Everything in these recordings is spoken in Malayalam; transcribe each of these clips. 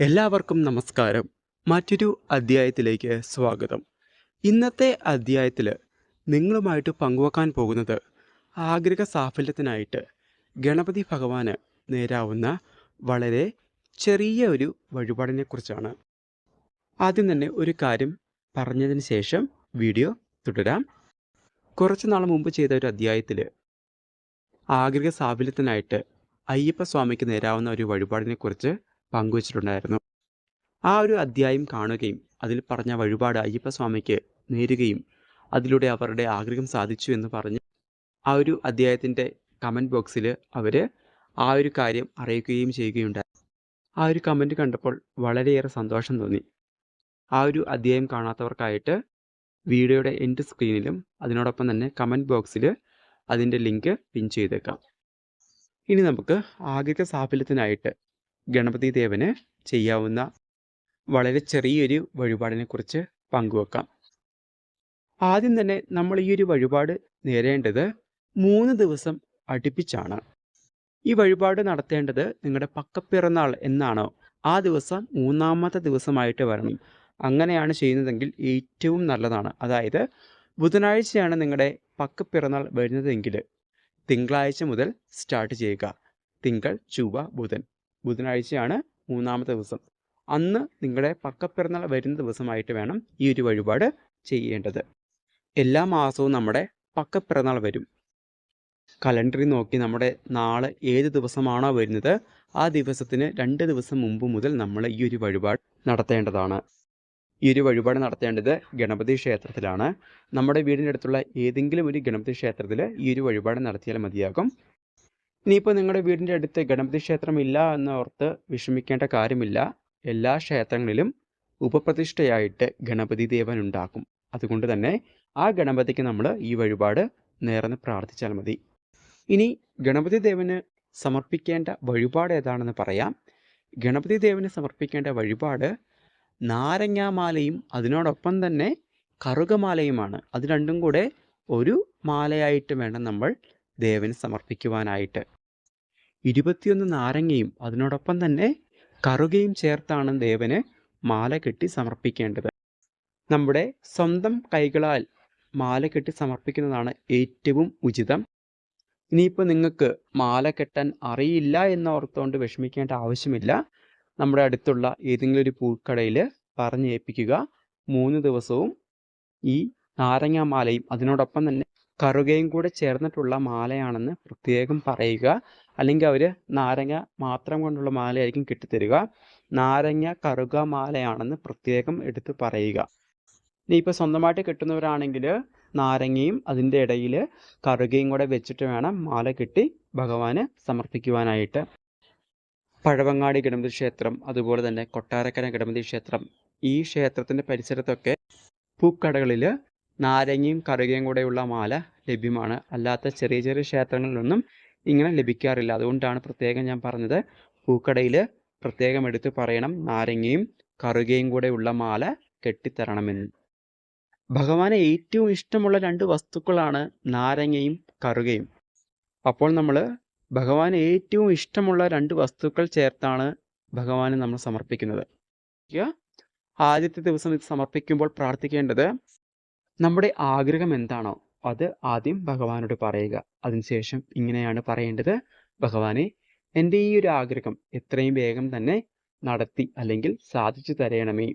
എല്ലാവർക്കും നമസ്കാരം. മറ്റൊരു അധ്യായത്തിലേക്ക് സ്വാഗതം. ഇന്നത്തെ അധ്യായത്തിൽ നിങ്ങളുമായിട്ട് പങ്കുവെക്കാൻ പോകുന്നത് ആഗ്രഹ സാഫല്യത്തിനായിട്ട് ഗണപതി ഭഗവാന് നേരാവുന്ന വളരെ ചെറിയ ഒരു വഴിപാടിനെക്കുറിച്ചാണ് ആദ്യം തന്നെ ഒരു കാര്യം പറഞ്ഞതിന് ശേഷം വീഡിയോ തുടരാം. കുറച്ച് നാൾ മുമ്പ് ചെയ്ത ഒരു അധ്യായത്തിൽ ആഗ്രഹ സാഫല്യത്തിനായിട്ട് അയ്യപ്പ സ്വാമിക്ക് നേരാവുന്ന ഒരു വഴിപാടിനെക്കുറിച്ച് പങ്കുവച്ചിട്ടുണ്ടായിരുന്നു. ആ ഒരു അധ്യായം കാണുകയും അതിൽ പറഞ്ഞ വഴിപാട് അയ്യപ്പസ്വാമിക്ക് നേരുകയും അതിലൂടെ അവരുടെ ആഗ്രഹം സാധിച്ചു എന്ന് പറഞ്ഞ് ആ ഒരു അധ്യായത്തിന്റെ കമന്റ് ബോക്സിൽ അവർ ആ ഒരു കാര്യം അറിയിക്കുകയും ചെയ്യുകയുണ്ടായി. ആ ഒരു കമന്റ് കണ്ടപ്പോൾ വളരെയേറെ സന്തോഷം തോന്നി. ആ ഒരു അധ്യായം കാണാത്തവർക്കായിട്ട് വീഡിയോയുടെ എൻഡ് സ്ക്രീനിലും അതിനോടൊപ്പം തന്നെ കമന്റ് ബോക്സിൽ അതിന്റെ ലിങ്ക് പിൻ ചെയ്തേക്കാം. ഇനി നമുക്ക് ആഗ്രഹ സാഫല്യത്തിനായിട്ട് ഗണപതി ദേവന് ചെയ്യാവുന്ന വളരെ ചെറിയൊരു വഴിപാടിനെ കുറിച്ച് പങ്കുവെക്കാം. ആദ്യം തന്നെ നമ്മൾ ഈ ഒരു വഴിപാട് നേരേണ്ടത് മൂന്ന് ദിവസം അടുപ്പിച്ചാണ്. ഈ വഴിപാട് നടത്തേണ്ടത് നിങ്ങളുടെ പക്കപ്പിറന്നാൾ എന്നാണോ? ആ ദിവസം മൂന്നാമത്തെ ദിവസമായിട്ട് വരണം. അങ്ങനെയാണ് ചെയ്യുന്നതെങ്കിൽ ഏറ്റവും നല്ലതാണ്. അതായത് ബുധനാഴ്ചയാണ് നിങ്ങളുടെ പക്കപ്പിറന്നാൾ വരുന്നതെങ്കിൽ തിങ്കളാഴ്ച മുതൽ സ്റ്റാർട്ട് ചെയ്യുക. തിങ്കൾ ചൊവ്വ ബുധൻ. ബുധനാഴ്ചയാണ് മൂന്നാമത്തെ ദിവസം. അന്ന് നിങ്ങളുടെ പക്കപ്പിറന്നാൾ വരുന്ന ദിവസമായിട്ട് വേണം ഈ ഒരു വഴിപാട് ചെയ്യേണ്ടത്. എല്ലാ മാസവും നമ്മുടെ പക്കപ്പിറന്നാൾ വരും. കലണ്ടറിൽ നോക്കി നമ്മുടെ നാളെ ഏത് ദിവസമാണോ വരുന്നത് ആ ദിവസത്തിന് രണ്ട് ദിവസം മുമ്പ് മുതൽ നമ്മൾ ഈ ഒരു വഴിപാട് നടത്തേണ്ടതാണ്. ഈ ഒരു വഴിപാട് നടത്തേണ്ടത് ഗണപതി ക്ഷേത്രത്തിലാണ്. നമ്മുടെ വീടിന്റെ അടുത്തുള്ള ഏതെങ്കിലും ഒരു ഗണപതി ക്ഷേത്രത്തിൽ ഈ ഒരു വഴിപാട് നടത്തിയാൽ മതിയാകും. ഇനിയിപ്പോൾ നിങ്ങളുടെ വീടിന്റെ അടുത്ത് ഗണപതി ക്ഷേത്രം ഇല്ല എന്നോർത്ത് വിഷമിക്കേണ്ട കാര്യമില്ല. എല്ലാ ക്ഷേത്രങ്ങളിലും ഉപപ്രതിഷ്ഠയായിട്ട് ഗണപതി ദേവൻ ഉണ്ടാക്കും. അതുകൊണ്ട് തന്നെ ആ ഗണപതിക്ക് നമ്മൾ ഈ വഴിപാട് നേർന്ന് പ്രാർത്ഥിച്ചാൽ മതി. ഇനി ഗണപതി ദേവന് സമർപ്പിക്കേണ്ട വഴിപാട് ഏതാണെന്ന് പറയാം. ഗണപതി ദേവന് സമർപ്പിക്കേണ്ട വഴിപാട് നാരങ്ങാമാലയും അതിനോടൊപ്പം തന്നെ കറുകമാലയുമാണ്. അത് രണ്ടും കൂടെ ഒരു മാലയായിട്ട് വേണം നമ്മൾ ദേവന് സമർപ്പിക്കുവാനായിട്ട്. ഇരുപത്തിയൊന്ന് നാരങ്ങയും അതിനോടൊപ്പം തന്നെ കറുകയും ചേർത്താണ് ദേവന് മാല കെട്ടി സമർപ്പിക്കേണ്ടത്. നമ്മുടെ സ്വന്തം കൈകളാൽ മാല കെട്ടി സമർപ്പിക്കുന്നതാണ് ഏറ്റവും ഉചിതം. ഇനിയിപ്പോൾ നിങ്ങൾക്ക് മാല കെട്ടാൻ അറിയില്ല എന്നോർത്തുകൊണ്ട് വിഷമിക്കേണ്ട ആവശ്യമില്ല. നമ്മുടെ അടുത്തുള്ള ഏതെങ്കിലും ഒരു പൂക്കടയിൽ പറഞ്ഞേൽപ്പിക്കുക. മൂന്ന് ദിവസവും ഈ നാരങ്ങാമാലയും അതിനോടൊപ്പം തന്നെ കറുകയും കൂടെ ചേർന്നിട്ടുള്ള മാലയാണെന്ന് പ്രത്യേകം പറയുക. അല്ലെങ്കിൽ അവർ നാരങ്ങ മാത്രം കൊണ്ടുള്ള മാലയായിരിക്കും കിട്ടിത്തരിക. നാരങ്ങ കറുക മാലയാണെന്ന് പ്രത്യേകം എടുത്ത് പറയുക. ഇനി ഇപ്പോൾ സ്വന്തമായിട്ട് കിട്ടുന്നവരാണെങ്കിൽ നാരങ്ങയും അതിന്റെ ഇടയിൽ കറുകയും കൂടെ വെച്ചിട്ട് വേണം മാല കെട്ടി ഭഗവാന് സമർപ്പിക്കുവാനായിട്ട്. പഴവങ്ങാടി ഗണപതി ക്ഷേത്രം അതുപോലെ തന്നെ കൊട്ടാരക്കര ഗണപതി ക്ഷേത്രം ഈ ക്ഷേത്രത്തിന്റെ പരിസരത്തൊക്കെ പൂക്കടകളിൽ നാരങ്ങയും കറുകയും കൂടെയുള്ള മാല ലഭ്യമാണ്. അല്ലാത്ത ചെറിയ ചെറിയ ക്ഷേത്രങ്ങളിലൊന്നും ഇങ്ങനെ ലഭിക്കാറില്ല. അതുകൊണ്ടാണ് പ്രത്യേകം ഞാൻ പറഞ്ഞത് പൂക്കടയിൽ പ്രത്യേകം എടുത്ത് പറയണം നാരങ്ങയും കറുകയും കൂടെയുള്ള മാല കെട്ടിത്തരണമെന്ന്. ഭഗവാന് ഏറ്റവും ഇഷ്ടമുള്ള രണ്ട് വസ്തുക്കളാണ് നാരങ്ങയും കറുകയും. അപ്പോൾ നമ്മൾ ഭഗവാന് ഏറ്റവും ഇഷ്ടമുള്ള രണ്ട് വസ്തുക്കൾ ചേർത്താണ് ഭഗവാന് നമ്മൾ സമർപ്പിക്കുന്നത്. ആദ്യത്തെ ദിവസം ഇത് സമർപ്പിക്കുമ്പോൾ പ്രാർത്ഥിക്കേണ്ടത് നമ്മുടെ ആഗ്രഹം എന്താണോ അത് ആദ്യം ഭഗവാനോട് പറയുക. അതിനുശേഷം ഇങ്ങനെയാണ് പറയേണ്ടത്. ഭഗവാനെ എന്റെ ഈ ഒരു ആഗ്രഹം എത്രയും വേഗം തന്നെ നടത്തി അല്ലെങ്കിൽ സാധിച്ചു തരയണമേ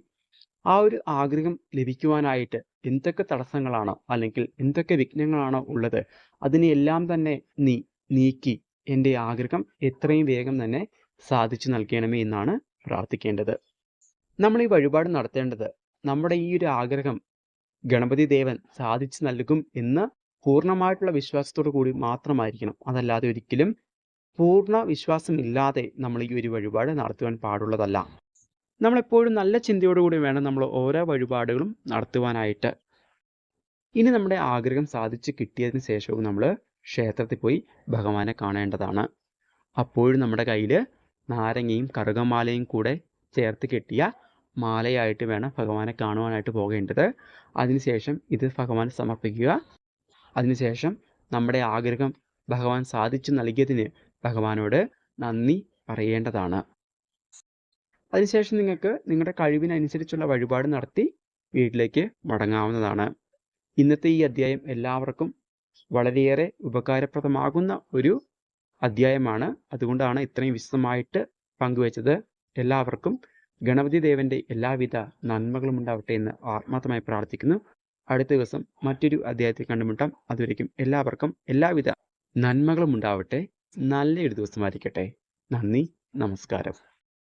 ആ ഒരു ആഗ്രഹം ലഭിക്കുവാനായിട്ട് എന്തൊക്കെ തടസ്സങ്ങളാണോ അല്ലെങ്കിൽ എന്തൊക്കെ വിഘ്നങ്ങളാണോ ഉള്ളത് അതിനെല്ലാം തന്നെ നീ നീക്കി എന്റെ ആഗ്രഹം എത്രയും വേഗം തന്നെ സാധിച്ചു നൽകണമേ എന്നാണ് പ്രാർത്ഥിക്കേണ്ടത്. നമ്മൾ ഈ വഴിപാട് നടത്തേണ്ടത് നമ്മുടെ ഈ ഒരു ആഗ്രഹം ഗണപതി ദേവൻ സാധിച്ചു നൽകും എന്ന് പൂർണമായിട്ടുള്ള വിശ്വാസത്തോടു കൂടി മാത്രമായിരിക്കണം. അതല്ലാതെ ഒരിക്കലും പൂർണ വിശ്വാസമില്ലാതെ നമ്മൾ ഈ ഒരു വഴിപാട് നടത്തുവാൻ പാടുള്ളതല്ല. നമ്മളെപ്പോഴും നല്ല ചിന്തയോടുകൂടി വേണം നമ്മൾ ഓരോ വഴിപാടുകളും നടത്തുവാനായിട്ട്. ഇനി നമ്മുടെ ആഗ്രഹം സാധിച്ച് കിട്ടിയതിന് ശേഷവും നമ്മൾ ക്ഷേത്രത്തിൽ പോയി ഭഗവാനെ കാണേണ്ടതാണ്. അപ്പോഴും നമ്മുടെ കയ്യിൽ നാരങ്ങയും കറുകമാലയും കൂടെ ചേർത്ത് കെട്ടിയ മാലയായിട്ട് വേണം ഭഗവാനെ കാണുവാനായിട്ട് പോകേണ്ടത്. അതിനുശേഷം ഇത് ഭഗവാൻ സമർപ്പിക്കുക. അതിനുശേഷം നമ്മുടെ ആഗ്രഹം ഭഗവാൻ സാധിച്ചു നൽകിയതിന് ഭഗവാനോട് നന്ദി പറയേണ്ടതാണ്. അതിനുശേഷം നിങ്ങൾക്ക് നിങ്ങളുടെ കഴിവിനനുസരിച്ചുള്ള വഴിപാട് നടത്തി വീട്ടിലേക്ക് മടങ്ങാവുന്നതാണ്. ഇന്നത്തെ ഈ അധ്യായം എല്ലാവർക്കും വളരെയേറെ ഉപകാരപ്രദമാകുന്ന ഒരു അധ്യായമാണ്. അതുകൊണ്ടാണ് ഇത്രയും വിശദമായിട്ട് പങ്കുവച്ചത്. എല്ലാവർക്കും ഗണപതി ദേവന്റെ എല്ലാവിധ നന്മകളും ഉണ്ടാവട്ടെ എന്ന് ആത്മാർത്ഥമായി പ്രാർത്ഥിക്കുന്നു. അടുത്ത ദിവസം മറ്റൊരു അധ്യായത്തിൽ കണ്ടുമുട്ടാം. അതുവരയ്ക്കും എല്ലാവർക്കും എല്ലാവിധ നന്മകളും ഉണ്ടാവട്ടെ നല്ലൊരു ദിവസമായിരിക്കട്ടെ നന്ദി. നമസ്കാരം.